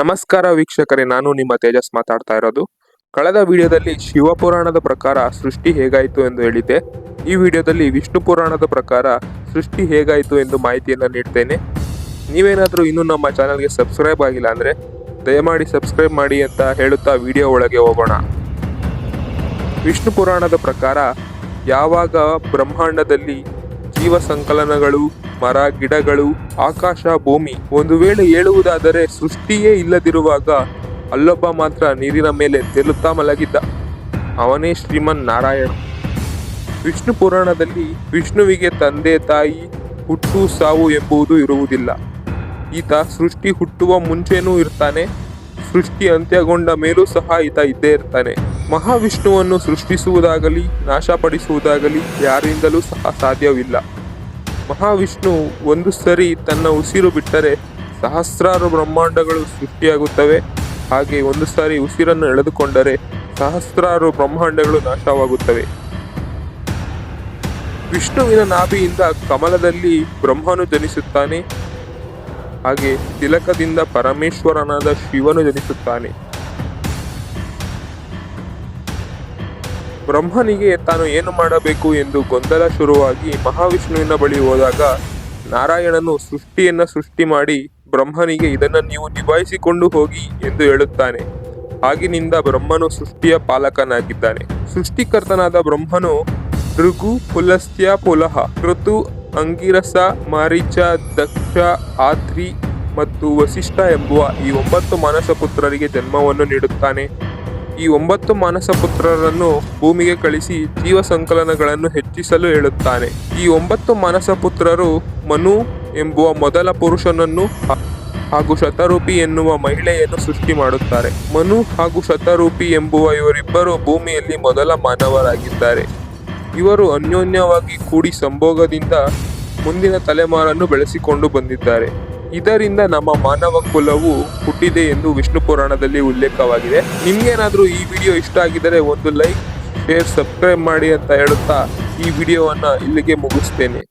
ನಮಸ್ಕಾರ ವೀಕ್ಷಕರೇ, ನಾನು ನಿಮ್ಮ ತೇಜಸ್ ಮಾತಾಡ್ತಾ ಇರೋದು. ಕಳೆದ ವಿಡಿಯೋದಲ್ಲಿ ಶಿವಪುರಾಣದ ಪ್ರಕಾರ ಸೃಷ್ಟಿ ಹೇಗಾಯಿತು ಎಂದು ಹೇಳಿದ್ದೆ. ಈ ವಿಡಿಯೋದಲ್ಲಿ ವಿಷ್ಣು ಪುರಾಣದ ಪ್ರಕಾರ ಸೃಷ್ಟಿ ಹೇಗಾಯಿತು ಎಂದು ಮಾಹಿತಿಯನ್ನು ನೀಡ್ತೇನೆ. ನೀವೇನಾದರೂ ಇನ್ನೂ ನಮ್ಮ ಚಾನಲ್ಗೆ ಸಬ್ಸ್ಕ್ರೈಬ್ ಆಗಿಲ್ಲ ಅಂದರೆ ದಯಮಾಡಿ ಸಬ್ಸ್ಕ್ರೈಬ್ ಮಾಡಿ ಅಂತ ಹೇಳುತ್ತಾ ವಿಡಿಯೋ ಒಳಗೆ ಹೋಗೋಣ. ವಿಷ್ಣು ಪುರಾಣದ ಪ್ರಕಾರ ಯಾವಾಗ ಬ್ರಹ್ಮಾಂಡದಲ್ಲಿ ಜೀವ ಸಂಕಲನಗಳು, ಮರ, ಗಿಡಗಳು, ಆಕಾಶ, ಭೂಮಿ. ಒಂದು ವೇಳೆ ಹೇಳುವುದಾದರೆ ಸೃಷ್ಟಿಯೇ ಇಲ್ಲದಿರುವಾಗ ಅಲ್ಲೊಬ್ಬ ಮಾತ್ರ ನೀರಿನ ಮೇಲೆ ತೇಲುತ್ತಾ ಮಲಗಿದ್ದ. ಅವನೇ ಶ್ರೀಮನ್ ನಾರಾಯಣ ವಿಷ್ಣು ಪುರಾಣದಲ್ಲಿ ವಿಷ್ಣುವಿಗೆ ತಂದೆ, ತಾಯಿ, ಹುಟ್ಟು, ಸಾವು ಎಂಬುದು ಇರುವುದಿಲ್ಲ. ಈತ ಸೃಷ್ಟಿ ಹುಟ್ಟುವ ಮುಂಚೆನೂ ಇರ್ತಾನೆ, ಸೃಷ್ಟಿ ಅಂತ್ಯಗೊಂಡ ಮೇಲೂ ಸಹ ಈತ ಇದ್ದೇ ಇರ್ತಾನೆ. ಮಹಾವಿಷ್ಣುವನ್ನು ಸೃಷ್ಟಿಸುವುದಾಗಲಿ, ನಾಶಪಡಿಸುವುದಾಗಲಿ ಯಾರಿಂದಲೂ ಸಹ ಸಾಧ್ಯವಿಲ್ಲ. ಮಹಾವಿಷ್ಣು ಒಂದು ಸರಿ ತನ್ನ ಉಸಿರು ಬಿಟ್ಟರೆ ಸಹಸ್ರಾರು ಬ್ರಹ್ಮಾಂಡಗಳು ಸೃಷ್ಟಿಯಾಗುತ್ತವೆ. ಹಾಗೆ ಒಂದು ಸಾರಿ ಉಸಿರನ್ನು ಎಳೆದುಕೊಂಡರೆ ಸಹಸ್ರಾರು ಬ್ರಹ್ಮಾಂಡಗಳು ನಾಶವಾಗುತ್ತವೆ. ವಿಷ್ಣುವಿನ ನಾಭಿಯಿಂದ ಕಮಲದಲ್ಲಿ ಬ್ರಹ್ಮನು ಜನಿಸುತ್ತಾನೆ. ಹಾಗೆ ತಿಲಕದಿಂದ ಪರಮೇಶ್ವರನಾದ ಶಿವನು ಜನಿಸುತ್ತಾನೆ. ಬ್ರಹ್ಮನಿಗೆ ತಾನು ಏನು ಮಾಡಬೇಕು ಎಂದು ಗೊಂದಲ ಶುರುವಾಗಿ ಮಹಾವಿಷ್ಣುವಿನ ಬಳಿ ಹೋದಾಗ ನಾರಾಯಣನು ಸೃಷ್ಟಿಯನ್ನ ಸೃಷ್ಟಿ ಮಾಡಿ ಬ್ರಹ್ಮನಿಗೆ ಇದನ್ನು ನೀವು ನಿಭಾಯಿಸಿಕೊಂಡು ಹೋಗಿ ಎಂದು ಹೇಳುತ್ತಾನೆ. ಆಗಿನಿಂದ ಬ್ರಹ್ಮನು ಸೃಷ್ಟಿಯ ಪಾಲಕನಾಗಿದ್ದಾನೆ. ಸೃಷ್ಟಿಕರ್ತನಾದ ಬ್ರಹ್ಮನು ಋಗು ಪುಲಸ್ತ್ಯ, ಪುಲಹ, ಋತು, ಅಂಗಿರಸ, ಮಾರಿಚ, ದಕ್ಷ ಆತ್ರಿ ಮತ್ತು ವಸಿಷ್ಠ ಎಂಬುವ ಈ ಒಂಬತ್ತು ಮಾನಸ ಪುತ್ರರಿಗೆ ಜನ್ಮವನ್ನು ನೀಡುತ್ತಾನೆ. ಈ ಒಂಬತ್ತು ಮಾನಸ ಪುತ್ರರನ್ನು ಭೂಮಿಗೆ ಕಳಿಸಿ ಜೀವ ಸಂಕಲನಗಳನ್ನು ಹೆಚ್ಚಿಸಲು ಹೇಳುತ್ತಾನೆ. ಈ ಒಂಬತ್ತು ಮಾನಸ ಪುತ್ರರು ಮನು ಎಂಬುವ ಮೊದಲ ಪುರುಷನನ್ನು ಹಾಗೂ ಶತರೂಪಿ ಎನ್ನುವ ಮಹಿಳೆಯನ್ನು ಸೃಷ್ಟಿ ಮಾಡುತ್ತಾರೆ. ಮನು ಹಾಗೂ ಶತರೂಪಿ ಎಂಬುವ ಇವರಿಬ್ಬರು ಭೂಮಿಯಲ್ಲಿ ಮೊದಲ ಮಾನವರಾಗಿದ್ದಾರೆ. ಇವರು ಅನ್ಯೋನ್ಯವಾಗಿ ಕೂಡಿ ಸಂಭೋಗದಿಂದ ಮುಂದಿನ ತಲೆಮಾರನ್ನು ಬೆಳೆಸಿಕೊಂಡು ಬಂದಿದ್ದಾರೆ. ಇದರಿಂದ ನಮ್ಮ ಮಾನವ ಕುಲವು ಹುಟ್ಟಿದೆ ಎಂದು ವಿಷ್ಣು ಪುರಾಣದಲ್ಲಿ ಉಲ್ಲೇಖವಾಗಿದೆ. ನಿಮ್ಗೇನಾದ್ರೂ ಈ ವಿಡಿಯೋ ಇಷ್ಟ ಆಗಿದರೆ ಒಂದು ಲೈಕ್, ಶೇರ್, ಸಬ್ಸ್ಕ್ರೈಬ್ ಮಾಡಿ ಅಂತ ಹೇಳುತ್ತಾ ಈ ವಿಡಿಯೋವನ್ನ ಇಲ್ಲಿಗೆ ಮುಗಿಸ್ತೇನೆ.